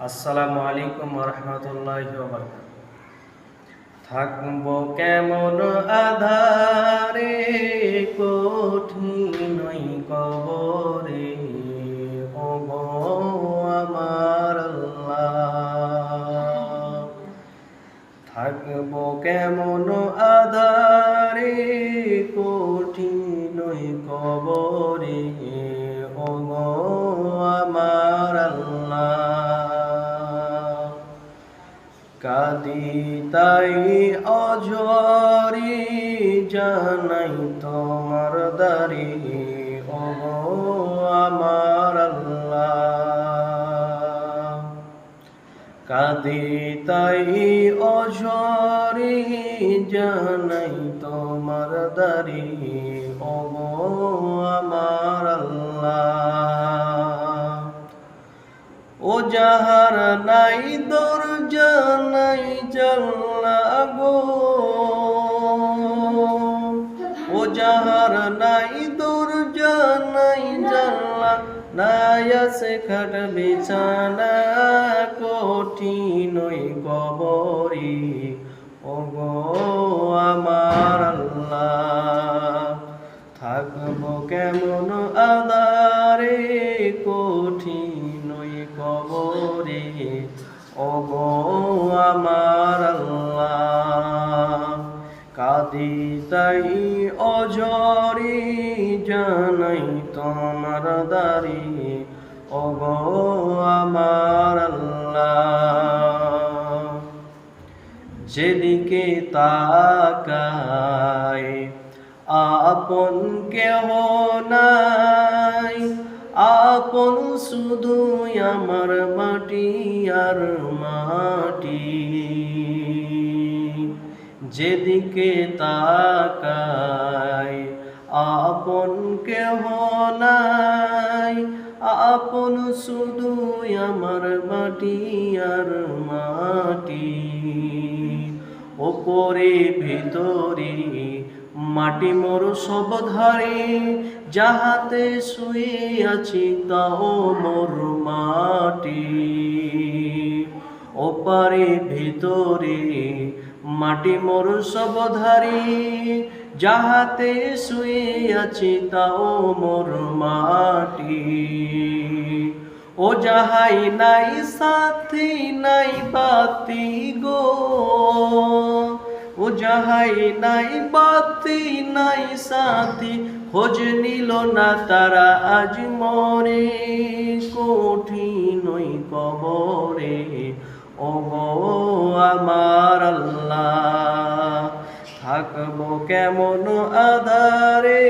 আসসালামু আলাইকুম রহমতুল্লাহ থাকব কেমন আধারে, কঠিন কবরে। আমার থাকব কেমন আধারে, কঠিন কবরে। ও কাদি তাই অঝরি জানাই তোমার দারি ও আমার কাদি তাই অঝরি জানাই তোমার দারি ও আমার আল্লাহ। ও যাহার নাই জানলা গো ও যাহার নাই নাই জানলা, নাই আছে খাট বিছানা, কঠিন কবরি ও গো আমার আল্লাহ, থাকব কেমন আদারে, কঠিন কবরে ও কাদি তাই অজরি জানাই তোমার দারি। ও গো আমার যেদিকে তাকায় আপন কেহ নাই। আপন শুধু আমার মাটি আর মাটি। যেদিকে তাকায় আপন কেহ নাই। আপন শুধু আমার মাটি আর মাটি। ওপরে ভিতরে মাটি মোর সব ধারে। যাহাতে শুয়ে আছি তাও মোর মাটি। ওপারে ভিতরে মাটি মোর সব ধারে যাহাতে শুয়ে আছি তাও মোর মাটি। ও যাহাই নাই সাথী, নাই বাতি গো। ও যাহাই নাই বাতি, নাই সাথী, খোঁজ নিল না তারা আজ মরে কঠিন কবরে। ও গো আমার থাকব কেমন আধারে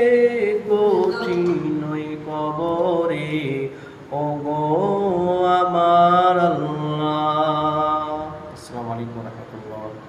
কঠিন কবরে। ওগো আমার